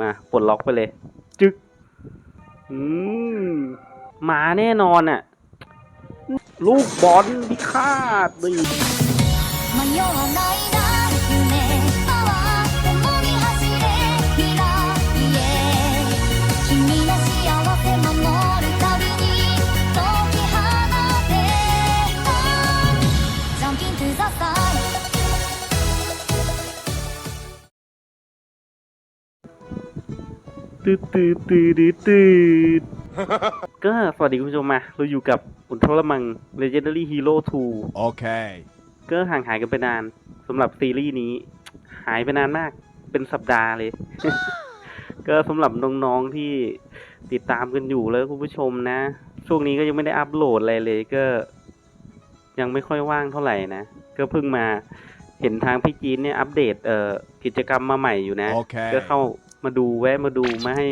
มาปลดล็อกไปเลย จึกอืมมาแน่นอนอะ ลูกบอลพิฆาตเลย ตืดตืดตืดตืดก็สวัสดีคุณผู้ชมมา เราอยู่กับอุลตร้ามัง Legendary Hero 2 Okay. ก็ห่างหายกันไปนานสำหรับซีรีส์นี้ หายไปนานมาก เป็นสัปดาห์เลย ก็สำหรับน้องๆที่ติดตามกันอยู่แล้วคุณผู้ชมนะ ช่วงนี้ก็ยังไม่ได้อัปโหลดอะไรเลยก็ ยังไม่ค่อยว่างเท่าไหร่นะ ก็เพิ่งมาเห็นทางพี่จีนเนี่ยอัปเดตเอ่อกิจกรรมมาใหม่อยู่นะ ก็เข้า มาดูแวะมาดูมาให้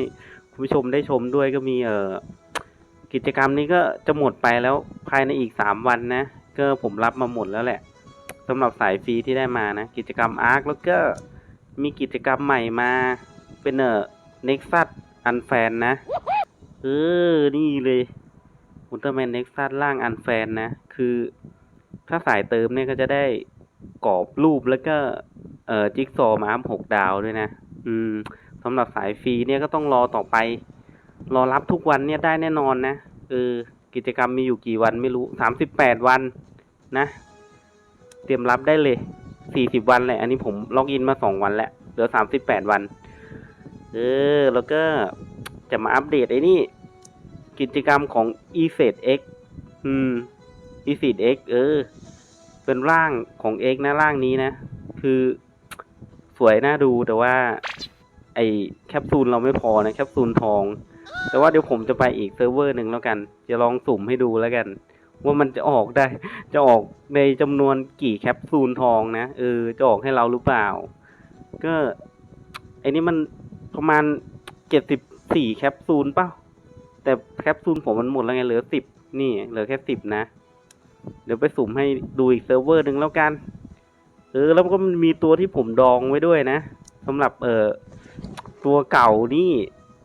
คุณผู้ชมได้ชมด้วยก็มีเอ่อกิจกรรมนี้ก็จะหมดไปแล้วภายในอีกสามวันนะ ก็ผมรับมาหมดแล้วแหละสำหรับสายฟรีที่ได้มานะ กิจกรรมอาร์คแล้วก็มีกิจกรรมใหม่มาเป็นเอ่อ Nexus อันแฟนนะ เออ นี่เลยอุลตร้าแมนเน็กซัสร่างอันแฟนนะ คือถ้าสายเติมเนี่ยก็จะได้กรอบรูปแล้วก็ เอ่อจิ๊กซอว์มาอัพหกดาวด้วยนะ อืม สำหรับสายฟรีเนี่ยก็ต้องรอต่อไป รอรับทุกวันเนี่ยได้แน่นอนนะเออกิจกรรมมีอยู่กี่วันไม่รู้สามสิบแปดวันนะ เตรียมรับได้เลยสี่สิบวันแหละ อันนี้ผมล็อกอินมาสองวันแล้วเหลือสามสิบแปดวัน เออ แล้วก็จะมาอัปเดตไอ้นี่ กิจกรรมของ e s e t X อืม e s e t X เออ เป็นร่างของ X นะร่างนี้นะ คือสวยน่าดูแต่ว่า ไอแคปซูลเราไม่พอนะแคปซูลทอง แต่ว่าเดี๋ยวผมจะไปอีกเซิร์ฟเวอร์หนึ่งแล้วกัน จะลองสุ่มให้ดูแล้วกัน ว่ามันจะออกได้ จะออกในจำนวนกี่แคปซูลทองนะเออจะออกให้เราหรือเปล่า ก็ไอ้นี่มันประมาณเจ็ดสิบสี่แคปซูลเปล่าแต่แคปซูลผมมันหมดแล้วไงเหลือสิบนี่ เหลือแค่สิบนะ เดี๋ยวไปสุ่มให้ดูอีกเซิร์ฟเวอร์หนึ่งแล้วกัน เออ แล้วก็มันมีตัวที่ผมดองไว้ด้วยนะสำหรับเอ่อ ตัวเก่านี่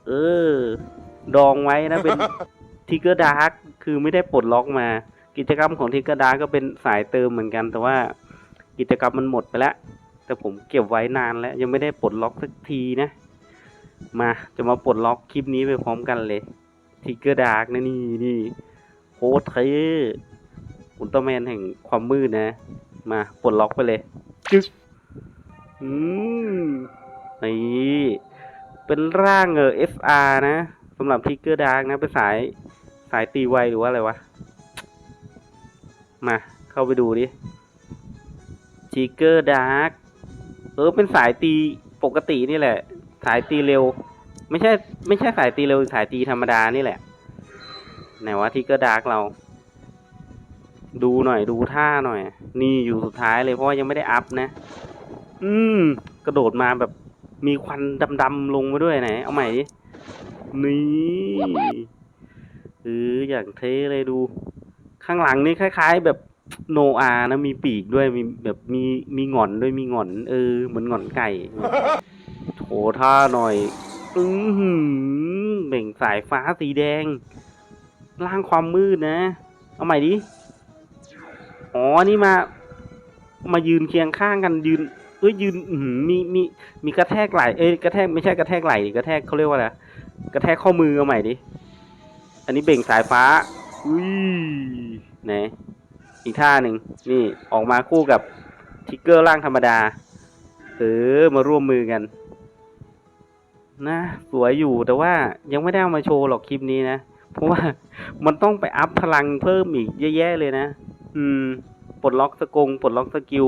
เออ ดองไว้นะเป็นทิกเกอร์ดาร์กคือไม่ได้ปลดล็อกมา กิจกรรมของทิกเกอร์ดาร์กก็เป็นสายเติมเหมือนกัน แต่ว่ากิจกรรมมันหมดไปแล้ว แต่ผมเก็บไว้นานแล้ว ยังไม่ได้ปลดล็อกสักทีนะ มาจะมาปลดล็อกคลิปนี้ไปพร้อมกันเลยทิกเกอร์ดาร์กนะนี่นี่โคตรเท่อุลตร้าแมนแห่งความมืดนะ มาปลดล็อกไปเลยจึ๊กอืมนี่ เป็นร่างเออ SR นะสำหรับทิกเกอร์ดาร์กนะ เป็นสายสายตีไวหรือว่าอะไรวะ มาเข้าไปดูดิทิกเกอร์ดาร์กเออ เป็นสายตีปกตินี่แหละ สายตีเร็ว ไม่ใช่ไม่ใช่สายตีเร็วสายตีธรรมดานี่แหละ ไหนวะทิกเกอร์ดาร์กเรา ดูหน่อยดูท่าหน่อย นี่อยู่สุดท้ายเลยเพราะว่ายังไม่ได้อัพนะ อืม กระโดดมาแบบ มีควันดำๆลงมาด้วยไหน เอาใหม่ดิ นี่เอออย่างเท่เลยดู ข้างหลังนี่คล้าย ๆ แบบโนอานะ มีปีกด้วย มีแบบมีมีหงอนด้วย มีหงอน เออ เหมือนหงอนไก่ โถท่าหน่อย อือหือเบ่งสายฟ้าสีแดง ล่างความมืดนะ เอาใหม่ดิ อ๋อ นี่มา มายืนเคียงข้างกันยืน เอ้ยยืนมีมีมีกระแทกไหลเอ้ยกระแทกไม่ใช่กระแทกไหลดิกระแทกเขาเรียกว่าอะไรกระแทกข้อมือเอาใหม่ดิอันนี้เบ่งสายฟ้าอุ้ยไหนอีกท่าหนึ่งนี่ออกมาคู่กับทิกเกอร์ร่างธรรมดาเออมาร่วมมือกัน นะสวยอยู่แต่ว่ายังไม่ได้เอามาโชว์หรอกคลิปนี้นะเพราะว่ามันต้องไปอัพพลังเพิ่มอีกเยอะแยะเลยนะ อืมปลดล็อกสกงปลดล็อกสกิล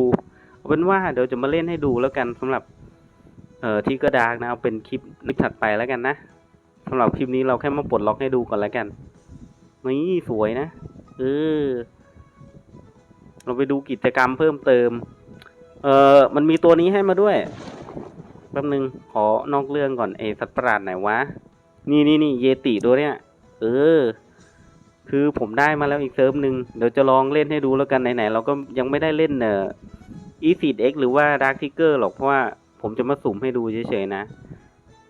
เอาเป็นว่าเดี๋ยวจะมาเล่นให้ดูแล้วกันสำหรับเอ่อที่กระดากนะเอาเป็นคลิปนึกถัดไปแล้วกันนะสำหรับคลิปนี้เราแค่มาปลดล็อกให้ดูก่อนแล้วกันนี่สวยนะเออเราไปดูกิจกรรมเพิ่มเติม เออมันมีตัวนี้ให้มาด้วยแป๊บนึงขอนอกเรื่องก่อนเอสัตว์ประหลาดไหนวะ นี่นี่นี่เยติตัวเนี้ยเออ คือผมได้มาแล้วอีกเซิร์ฟหนึ่งเดี๋ยวจะลองเล่นให้ดูแล้วกันไหนๆเราก็ยังไม่ได้เล่นเนอ อ e f e e d X หรือว่า Dark Ticker หรอกเพราะว่าผมจะมาสุ่มให้ดูเฉยๆนะ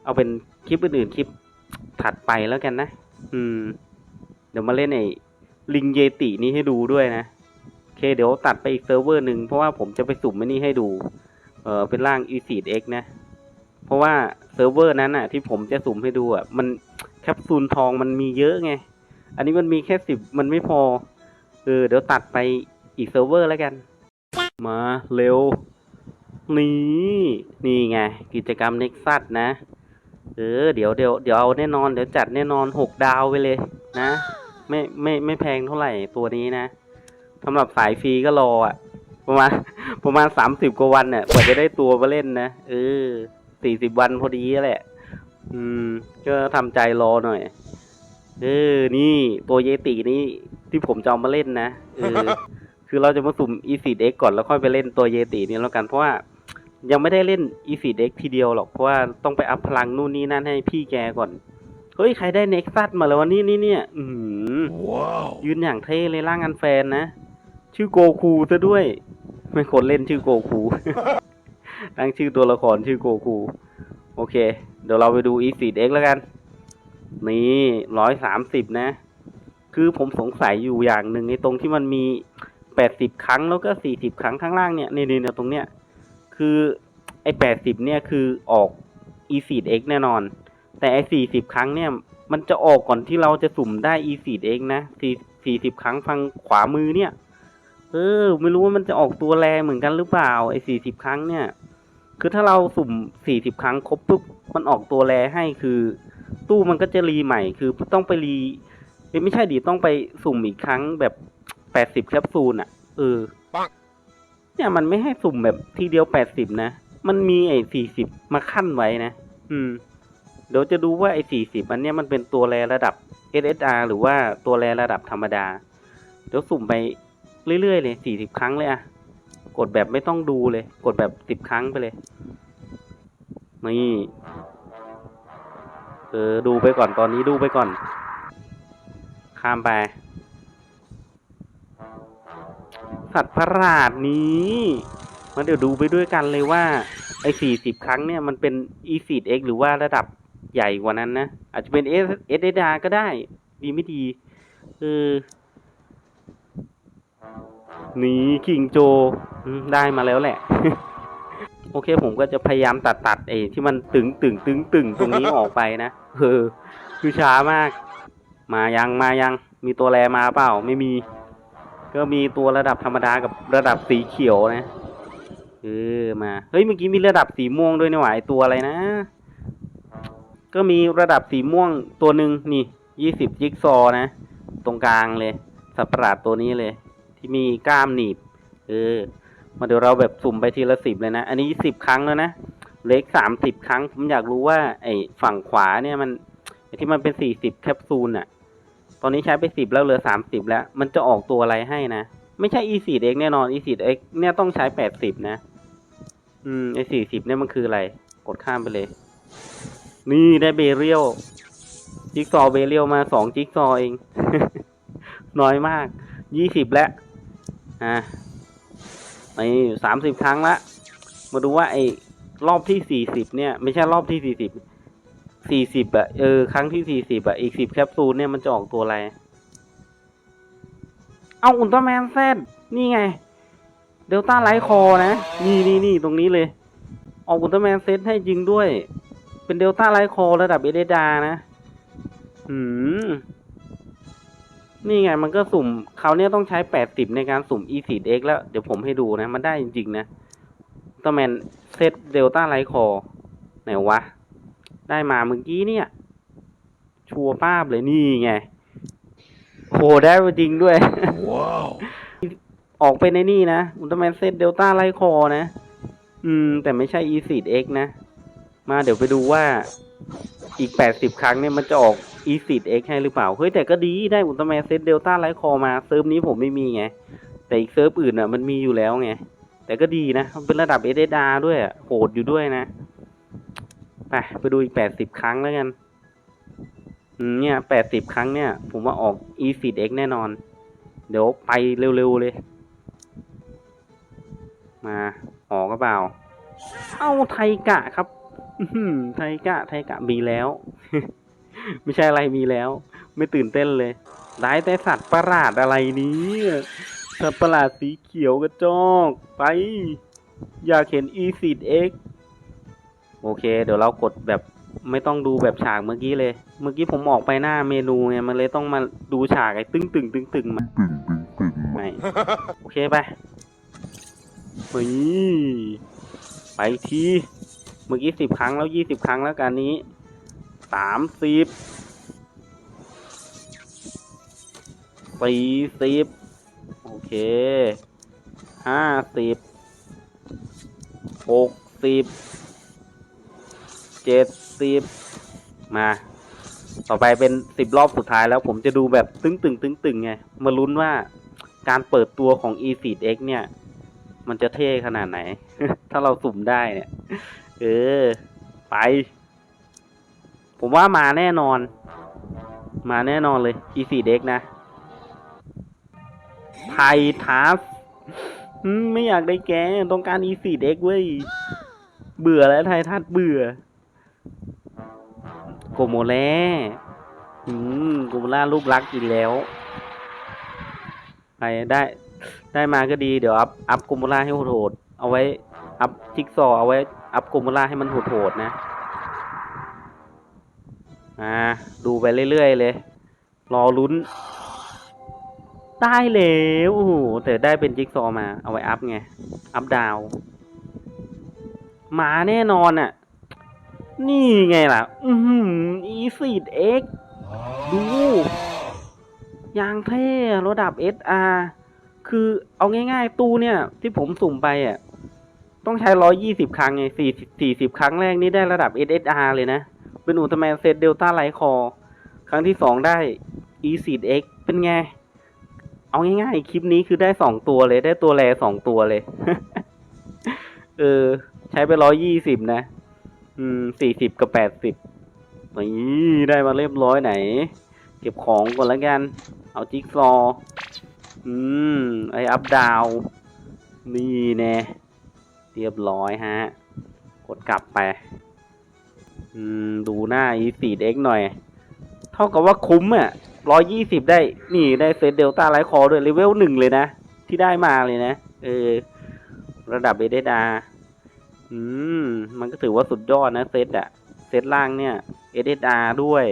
เอาเป็นคลิปอื่นๆคลิปถัดไปแล้วกันนะ อืม เดี๋ยวมาเล่นไอ้ลิงเยตินี้ให้ดูด้วยนะโอเค เดี๋ยวตัดไปอีกเซิร์ฟเวอร์หนึ่งเพราะว่าผมจะไปสุ่มไอ้นี่ให้ดู เออเป็นร่าง e c x นะ เพราะว่าเซิร์ฟเวอร์นั้นอะ ที่ผมจะสุ่มให้ดูอะมันแคปซูลทองมันมีเยอะไง อันนี้มันมีแค่สิบมันไม่พอ เออเดี๋ยวตัดไปอีกเซิร์ฟเวอร์แล้วกัน มาเร็ว นี่ นี่ไง กิจกรรมเน็กซัสนะ เออ เดี๋ยวเดี๋ยวเดี๋ยวเอาแน่นอน เดี๋ยวจัดแน่นอนหกดาวไปเลยนะ ไม่ไม่ไม่แพงเท่าไหร่ตัวนี้นะสำหรับสายฟรีก็รออะ ประมาณประมาณสามสิบกว่าวันเนี่ยกว่าจะได้ตัวมาเล่นนะ เออสี่สิบวันพอดีแหละ อืม ก็ทำใจรอหน่อย เออ นี่ ตัวเยตินี่ที่ผมจะเอามาเล่นนะ เออ คือเราจะมาสุ่ม e 4 x ก่อนแล้วค่อยไปเล่นตัวเยตินี่แล้วกันเพราะว่ายังไม่ได้เล่น e 4 x ทีเดียวหรอกเพราะว่าต้องไปอัพพลังนู่นนี่นั่นให้พี่แกก่อนเฮ้ยใครได้เน็กซัสมาแล้ววะนี่นี่เนี่ยอือหือ Wow. ยืนอย่างเท่เลยร่างอันแฟนนะ ชื่อโกคูซะด้วย ไม่คนเล่นชื่อโกคู ตั้งชื่อตัวละครชื่อโกคู โอเค เดี๋ยวเราไปดู e 4 x แล้วกัน นี่ร้อยสามสิบนะ คือผมสงสัยอยู่อย่างหนึ่งในตรงที่มันมี แปดสิบครั้งแล้วก็สี่สิบครั้งข้างล่างเนี่ยนี่นี่เนี่ยตรงเนี้ยคือไอแปดสิบเนี่ยคือออก e 4 x แน่นอน แต่ไอสี่สิบครั้งเนี่ยมันจะออกก่อนที่เราจะสุ่มได้ e 4 x นะสี่สี่สิบครั้งฟังขวามือเนี่ย เออ ไม่รู้ว่ามันจะออกตัวแรงเหมือนกันหรือเปล่าไอสี่สิบครั้งเนี่ย คือถ้าเราสุ่มสี่สิบครั้งครบปุ๊บมันออกตัวแรให้คือ ตู้มันก็จะรีใหม่คือต้องไปรีไม่ใช่ดิต้องไปสุ่มอีกครั้งแบบ แปดสิบแคปซูลอะเออปังเนี่ยมันไม่ให้สุ่มแบบทีเดียวแปดสิบนะ มันมีไอ้สี่สิบมาขั้นไว้นะ อืม เดี๋ยวจะดูว่าไอ้สี่สิบอันเนี้ยมันเป็นตัวแรระดับ SSR หรือว่าตัวแรระดับธรรมดา เดี๋ยวสุ่มไปเรื่อยๆเลยสี่สิบครั้งเลยอะกดแบบไม่ต้องดูเลย กดแบบสิบครั้งไปเลย นี่ เออ ดูไปก่อนตอนนี้ดูไปก่อน ข้ามไป สัตว์ประหลาดนี้มาเดี๋ยวดูไปด้วยกันเลยว่า ไอ้สี่สิบครั้งเนี่ยมันเป็น e 4 x หรือว่าระดับใหญ่กว่านั้นนะ อาจจะเป็น S S S R ก็ได้ ดีไม่ดีเออนี่คิงโจได้มาแล้วแหละ โอเคผมก็จะพยายามตัดตัดไอ้ที่มันตึงตึงตึงตึงตรงนี้ออกไปนะเออคือช้ามาก มายังมายัง มีตัวแรมาเปล่าไม่มี ก็มีตัวระดับธรรมดากับระดับสีเขียวนะเออมาเฮ้ยเมื่อกี้มีระดับสีม่วงด้วยนี่หว่าไอตัวอะไรนะ ก็มีระดับสีม่วงตัวหนึ่งนี่ยี่สิบจิ๊กซอนะ ตรงกลางเลยสัตว์ประหลาดตัวนี้เลย ที่มีกล้ามหนีบ เออ มาเดี๋ยวเราแบบสุ่มไปทีละสิบเลยนะ อันนี้สิบครั้งแล้วนะเล็กสามสิบครั้ง ผมอยากรู้ว่า ไอฝั่งขวาเนี่ยมันไอที่มันเป็นสี่สิบแคปซูลอะ ตอนนี้ใช้ไปสิบแล้วเหลือสามสิบแล้ว มันจะออกตัวอะไรให้นะ ไม่ใช่ e 4 x แน่นอน e 4 x เนี่ยต้องใช้แปดสิบนะ อืมไอสี่สิบเนี่ยมันคืออะไร กดข้ามไปเลย นี่ได้เบเรียลจิ๊กซอว์เบเรียลมาสองจิ๊กซอว์เอง น้อยมาก ยี่สิบแล้วอะนี่สามสิบครั้งละ มาดูว่าไอ้รอบที่สี่สิบเนี่ย ไม่ใช่รอบที่สี่สิบ สี่สิบอะเออ ครั้งที่สี่สิบอะอีกสิบแคปซูลเนี่ยมันจะออกตัวอะไร เอาอุลตร้าแมนแซดนี่ไง เดลต้าไลท์คอนะ นี่นี่นี่ตรงนี้เลย ออกอุลตร้าแมนเซตให้จริงด้วย เป็นเดลต้าไลท์คอระดับเอเดดานะหืม นี่ไงมันก็สุ่มคราเนี้ยต้องใช้แปดสิบในการสุ่ม e 4 x แล้ว เดี๋ยวผมให้ดูนะ มันได้จริงๆนะตร้าแมนเซตเดลต้าไลท์คอไหนวะ ได้มาเมื่อกี้เนี่ย ชัวร์ป้าบเลยนี่ไงโหได้มาจริงด้วย Wow. ออกไปในนี่นะอุลตร้าแมนเซตเดลต้าไลคอนะ อืม แต่ไม่ใช่ e 4 x นะ มาเดี๋ยวไปดูว่าอีก80ครั้งเนี่ยมันจะออก e 4 x ให้หรือเปล่า เฮ้ย แต่ก็ดีได้อุลตร้าแมนเซตเดลต้าไลคอมาเซิร์ฟนี้ผมไม่มีไง แต่อีกเซิร์ฟอื่นอะ มันมีอยู่แล้วไง แต่ก็ดีนะ มันเป็นระดับ s s r ด้วยอะโหดอยู่ด้วยนะ ไปไปดูอีก80ครั้งแล้วกัน เนี่ย80ครั้งเนี่ย ผมว่าออก e 4 x แน่นอน เดี๋ยวไปเร็วๆเลย มาออกก็เปล่า เอาไทกะครับไทกะไทกะมีแล้ว ไม่ใช่อะไรมีแล้ว ไม่ตื่นเต้นเลยได้แต่สัตว์ประหลาดอะไรนี้สัตว์ประหลาดสีเขียวกระจอก ไป อยากเห็น e c x โอเค เดี๋ยวเรากดแบบไม่ต้องดูแบบฉากเมื่อกี้เลย เมื่อกี้ผมออกไปหน้าเมนูไงมันเลยต้องมาดูฉากไอ้ตึ้งตึงตึงตึงมาไม่โอเคไปไปไปทีเมื่อกี้สิบครั้งแล้วยี่สิบครั้งแล้วการนี้สามสิบสี่สิบโอเคห้าสิบหกสิบ เจ็ดสิบมา ต่อไปเป็นสิบรอบสุดท้ายแล้วผมจะดูแบบตึงตึงตึงตึงไง มาลุ้นว่าการเปิดตัวของ e f e e d X เนี่ย มันจะเท่ขนาดไหน ถ้าเราสุ่มได้เนี่ย เออ ไป ผมว่ามาแน่นอน มาแน่นอนเลย e f e e d X นะไททัสไม่อยากได้แก ต้องการ e f e e d X เว้ย เบื่อแล้วไททัสเบื่อ โกโมแลอืมโกโมล่าลูกรักอีกแล้วไปได้ได้มาก็ดีเดี๋ยวอัพอัพโกโมล่าให้โหดเอาไว้ อัพจิกซอเอาไว้ อัพโกโมล่าให้มันโหดๆนะอ่าดูไปเรื่อยๆเลย รอลุ้น ได้แล้วโอ้โหแต่ได้เป็นจิ๊กซอมา เอาไว้อัพไง อัพดาว มาแน่นอนอะ นี่ไงล่ะ อือหือ e f e e d X ดู ยางเท่ระดับ SR คือเอาง่ายๆ ตู้เนี่ย ที่ผมสุ่มไปอะ ต้องใช้ร้อยี่สิบครั้งไงสี่สี่สิบครั้งแรกนี่ได้ระดับ SSR เลยนะ เป็นอุลตร้าแมนเซตเดลต้าไลท์คอครั้งที่สองได้ e c X เป็นไง เอาง่ายๆ คลิปนี้คือได้สองตัวเลย ได้ตัวแรสองตัวเลย เออ ใช้ไปร้อยี่สิบนะ อืมสี่สิบกับแปดสิบนี่ได้มาเรียบร้อยไหน เก็บของก่อนแล้วกัน เอาจิ๊กซอว์อืม ไออัพดาว นี่แน่เรียบร้อยฮะ กดกลับไป อืม ดูหน้า e 4 x หน่อย เท่ากับว่าคุ้มอะร้อยยี่สิบได้ นี่ได้เซตเดลต้าไลท์คอด้วยเลเวลหนึ่งเลยนะ ที่ได้มาเลยนะ เออ ระดับเอเดดา อืม มันก็ถือว่าสุดยอดนะเซตอะเซตล่างเนี่ย SSR ด้วย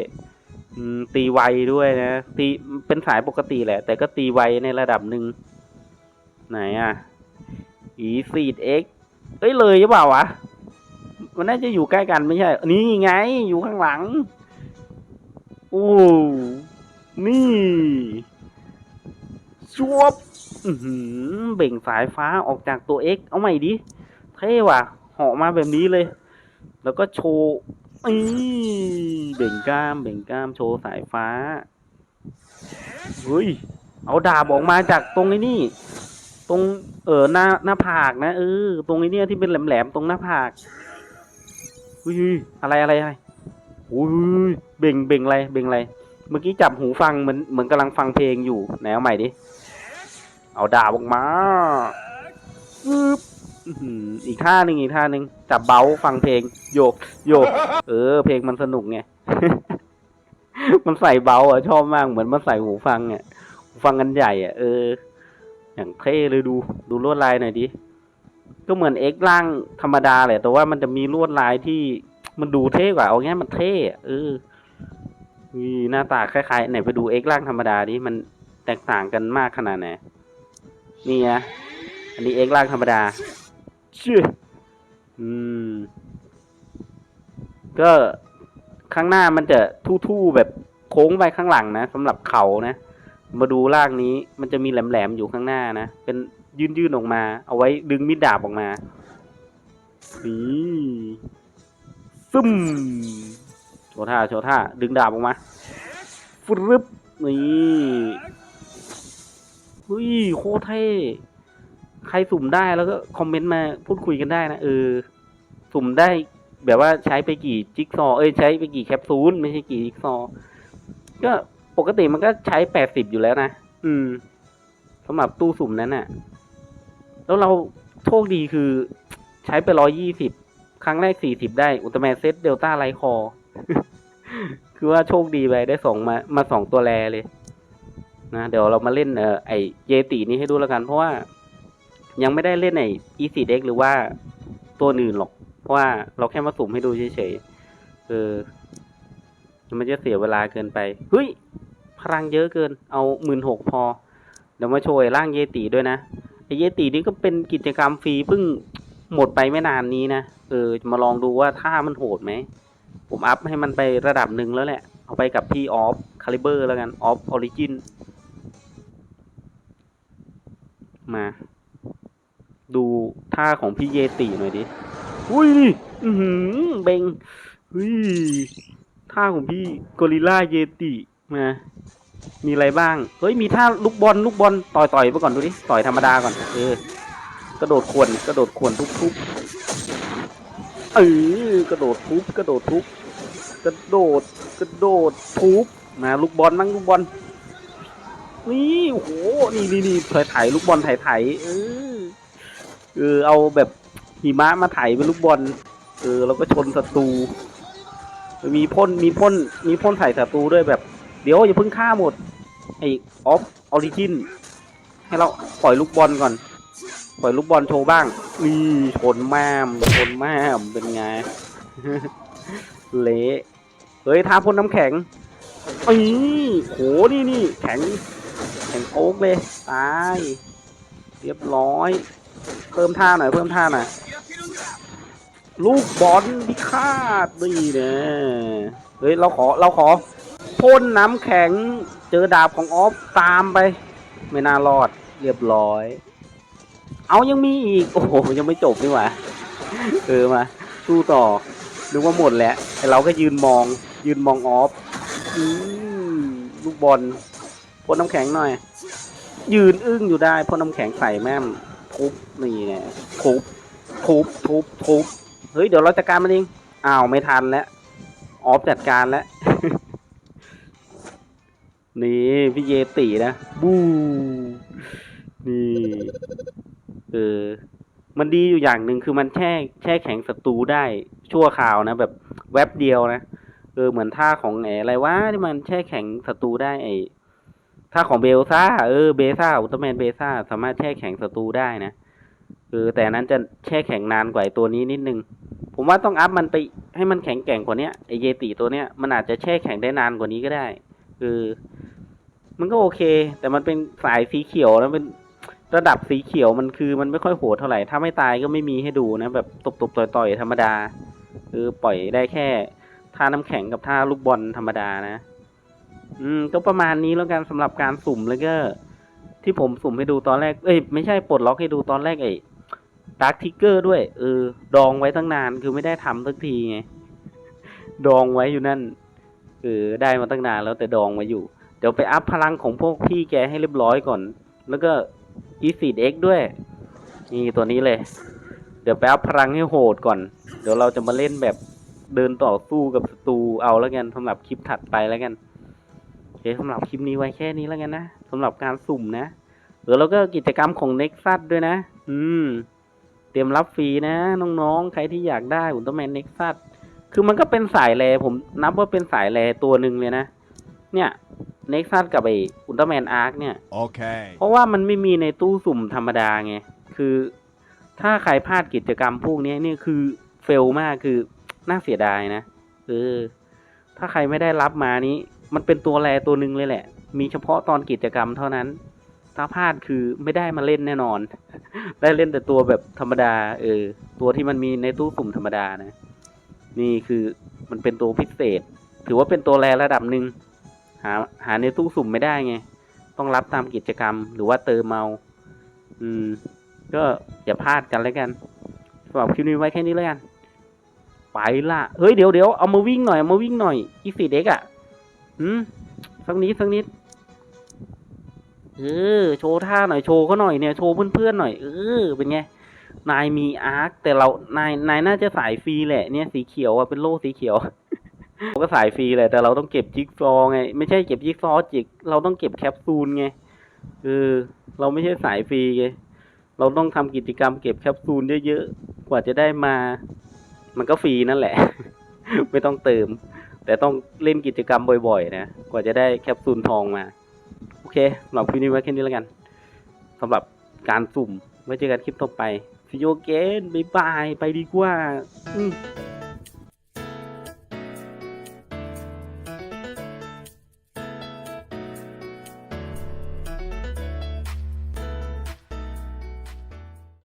อืม ตีไวด้วยนะ ตี เป็นสายปกติแหละ แต่ก็ตีไวในระดับหนึ่ง ไหนอะอีซีดเอ็กเอ้ยเลยหรือเปล่าวะ มันน่าจะอยู่ใกล้กันไม่ใช่ นี่ไง อยู่ข้างหลังโอ้นี่ชวบหือเบ่งสายฟ้าออกจากตัว X เอาใหม่ดิ เท่ว่ะ หาะมาแบบนี้เลย แล้วก็โชว์อีเบ่งกล้ามเบ่งกล้ามโชว์สายฟ้าเฮ้ยเอาดาบออกมาจากตรงไอ้นี่ ตรงเออหน้าหน้าผากนะเออตรงไอ้เนี่ยที่เป็นแหลมๆตรงหน้าผากเฮ้ยอะไรอะไรอะไรโอ้ยเบ่งเบ่งอะไรเบ่งอะไรเมื่อกี้จับหูฟังเหมือนเหมือนกำลังฟังเพลงอยู่ไหนเอาใหม่ดิเอาดาบออกมาอึบ อื้อหืออีกท่าหนึ่งอีกท่าหนึ่งจับเบาฟังเพลง โยก โยก เออ เพลงมันสนุกไง มันใส่เบาอะชอบมากเหมือนมันใส่หูฟังอะหูฟังกันใหญ่อะเออ อย่างเท่เลยดูดูลวดลายหน่อยดิก็เหมือนเอ็กล่างธรรมดาแหละ แต่ว่ามันจะมีลวดลายที่มันดูเท่กว่าเอาง่ายมันเท่อะเออนี่หน้าตาคล้ายๆไหนไปดูเอ็กล่างธรรมดาดิมันแตกต่างกันมากขนาดไหนนี่นะอันนี้เอ็กล่างธรรมดา ชื่ออืม ก็ข้างหน้ามันจะทู่ๆแบบโค้งไปข้างหลังนะสำหรับเขานะ มาดูล่างนี้มันจะมีแหลมๆอยู่ข้างหน้านะ เป็นยื่นๆออกมา เอาไว้ดึงมิดดาบออกมานี่ซึมโชว์ท่าโชว์ท่าดึงดาบออกมาฟรึบนี่เฮ้ยโคตรเท่ ใครสุ่มได้แล้วก็คอมเมนต์มาพูดคุยกันได้นะเออสุ่มได้แบบว่าใช้ไปกี่จิ๊กซอว์เอ้ยใช้ไปกี่แคปซูลไม่ใช่กี่จิ๊กซอว์ก็ปกติมันก็ใช้แปดสิบอยู่แล้วนะ อืมสำหรับตู้สุ่มนั้นน่ะ แล้วเราโชคดีคือใช้ไปร้อยยี่สิบครั้งแรกสี่สิบได้อุลตร้าแมนเซตเดลต้าไลคอคือว่าโชคดีไปได้สองมามาสองตัวแรเลย นะ เดี๋ยวเรามาเล่นเอ่อไอเยตินี้ให้ดูแล้วกันเพราะว่า ยังไม่ได้เล่นไออีซีเด็กหรือว่าตัวอื่นหรอก เพราะว่าเราแค่มาสุ่มให้ดูเฉยๆเออมันจะเสียเวลาเกินไป เฮ้ย พลังเยอะเกิน เอาหมื่นหกพอ เดี๋ยวมาโชว์ร่างเยติด้วยนะไอเยตินี่ก็เป็นกิจกรรมฟรีเพิ่งหมดไปไม่นานนี้นะ เออ มาลองดูว่าท่ามันโหดไหม ผมอัพให้มันไประดับหนึ่งแล้วแหละ เอาไปกับพี่ออฟคาลิเบอร์แล้วกัน ออฟออริจิน มา ดูท่าของพี่เยติหน่อยดิ อุ้ยนี่อือหือเบงอุ้ยท่าของพี่กอริลล่าเยติมา มีอะไรบ้าง เฮ้ย มีท่าลูกบอลลูกบอลต่อยต่อยไปก่อนดูดิ ต่อยธรรมดาก่อน เออ กระโดดขวนกระโดดขวนทุบทุบเออกระโดดทุบกระโดดทุบกระโดดกระโดดทุบมาลูกบอลมั่งลูกบอลนี่โอ้โหนี่นี่นี่ถ่ายถ่ายลูกบอลถ่ายถ่ายเออ เออเอาแบบหิมะมาถ่ายเป็นลูกบอล เออแล้วก็ชนศัตรูมีพ่นมีพ่นมีพ่นถ่ายศัตรูด้วยแบบ เดี๋ยวอย่าเพิ่งฆ่าหมดไอออฟออริจินให้เราปล่อยลูกบอลก่อน ปล่อยลูกบอลโชว์บ้างนี่ชนแม่มชนแม่มเป็นไงเละเฮ้ยท้าพ่นน้ำแข็งอีโหนี่นี่แข็ง แข็งโอ๊กเลย ตาย เรียบร้อย เพิ่มท่าหน่อย เพิ่มท่าหน่อย ลูกบอลพิฆาตนี่นะเฮ้ย เราขอ เราขอพ่นน้ำแข็ง เจอดาบของออฟตามไป ไม่น่ารอด เรียบร้อย เอายังมีอีก โอ้โห ยังไม่จบนี่หว่า เออ มาสู้ต่อนึกว่าหมดแล้ว แต่เราก็ยืนมอง ยืนมองออฟลูกบอลพ่นน้ำแข็งหน่อย ยืนอึ้งอยู่ได้พ่นน้ำแข็งใส่แม่ม ทุบนี่เนี่ยทุบทุบทุบทุบเฮ้ยเดี๋ยวเราจัดการมันเองอ้าวไม่ทันแล้วออฟจัดการแล้วนี่พี่เยตินะบูนี่เออมันดีอยู่อย่างหนึ่งคือมันแช่แช่แข็งศัตรูได้ชั่วคราวนะ แบบแวบเดียวนะเออเหมือนท่าของไอ้อะไรวะที่มันแช่แข็งศัตรูได้ไอ้ ท่าของเบลซ่าเออเบซ่าอุลตร้าแมนเบซ่าสามารถแช่แข็งศัตรูได้นะเออแต่นั้นจะแช่แข็งนานกว่าตัวนี้นิดนึง ผมว่าต้องอัพมันไปให้มันแข็งแกร่งกว่าเนี้ยไอเยติตัวเนี้ยมันอาจจะแช่แข็งได้นานกว่านี้ก็ได้เออมันก็โอเค แต่มันเป็นสายสีเขียวแล้วเป็นระดับสีเขียวมันคือมันไม่ค่อยโหดเท่าไหร่ ถ้าไม่ตายก็ไม่มีให้ดูนะแบบตบๆต่อยๆธรรมดาเออปล่อยได้แค่ท่าน้ำแข็งกับท่าลูกบอลธรรมดานะ อืมก็ประมาณนี้แล้วกันสำหรับการสุ่มแล้วก็ ที่ผมสุ่มให้ดูตอนแรก เอ้ยไม่ใช่ปลดล็อกให้ดูตอนแรกไอ้ดาร์คทิกเกอร์ด้วยเออดองไว้ตั้งนานคือไม่ได้ทำสักทีไงดองไว้อยู่นั่นเออได้มาตั้งนานแล้วแต่ดองไว้อยู่ เดี๋ยวไปอัพพลังของพวกพี่แกให้เรียบร้อยก่อน แล้วก็อีซีเอ็กด้วย นี่ตัวนี้เลย เดี๋ยวไปอัพพลังให้โหดก่อน เดี๋ยวเราจะมาเล่นแบบเดินต่อสู้กับศัตรูเอาแล้วกันสำหรับคลิปถัดไปแล้วกัน เคสำหรับคลิปนี้ไว้แค่นี้แล้วกันนะสำหรับการสุ่มนะเออแล้วก็กิจกรรมของ Nexus ด้วยนะ อืม เตรียมรับฟรีนะ น้องๆ ใครที่อยากได้อุลตร้าแมน Nexus คือมันก็เป็นสายแลผมนับว่าเป็นสายแลตัวหนึ่งเลยนะ เนี่ย Nexus กับไออุลตร้าแมนอาร์คเนี่ย Okay. เพราะว่ามันไม่มีในตู้สุ่มธรรมดาไง คือ ถ้าใครพลาดกิจกรรมพวกนี้นี่คือเฟลมากคือน่าเสียดายนะ เออ ถ้าใครไม่ได้รับมานี้ มันเป็นตัวแรตัวหนึ่งเลยแหละ มีเฉพาะตอนกิจกรรมเท่านั้น ถ้าพลาดคือไม่ได้มาเล่นแน่นอน ได้เล่นแต่ตัวแบบธรรมดา เออ ตัวที่มันมีในตู้สุ่มธรรมดานะ นี่คือมันเป็นตัวพิเศษ ถือว่าเป็นตัวแรระดับหนึ่ง หา หาในตู้สุ่มไม่ได้ไง ต้องรับตามกิจกรรม หรือว่าเติมเมา อืม ก็อย่าพลาดกันแล้วกันสำหรับคลิปนี้ไว้แค่นี้แล้วกัน ไปละ เฮ้ยเดี๋ยวเดี๋ยวเอามาวิ่งหน่อย เอามาวิ่งหน่อย อีฟีเด็กอะ อืมสักนิดสักนิด เออ โชว์ท่าหน่อย โชว์เขาหน่อยเนี่ย โชว์เพื่อนๆหน่อย เออ เป็นไง นายมีอาร์ค แต่เรา นาย นายน่าจะสายฟรีแหละ เนี่ย สีเขียวอะ เป็นโล่สีเขียวเราก็สายฟรีแหละ แต่เราต้องเก็บจิ๊กซอว์ไง ไม่ใช่เก็บจิ๊กซอจิก เราต้องเก็บแคปซูลไง เออ เราไม่ใช่สายฟรีไง เราต้องทำกิจกรรมเก็บแคปซูลเยอะๆ กว่าจะได้มา มันก็ฟรีนั่นแหละ ไม่ต้องเติม แต่ต้องเล่นกิจกรรมบ่อยๆนะ กว่าจะได้แคปซูลทองมา โอเคสำหรับคลิปนี้ไว้แค่นี้แล้วกันสำหรับการสุ่มไว้เจอกันคลิปต่อไปฟิโยเกนบายบาย ไปดีกว่า อืม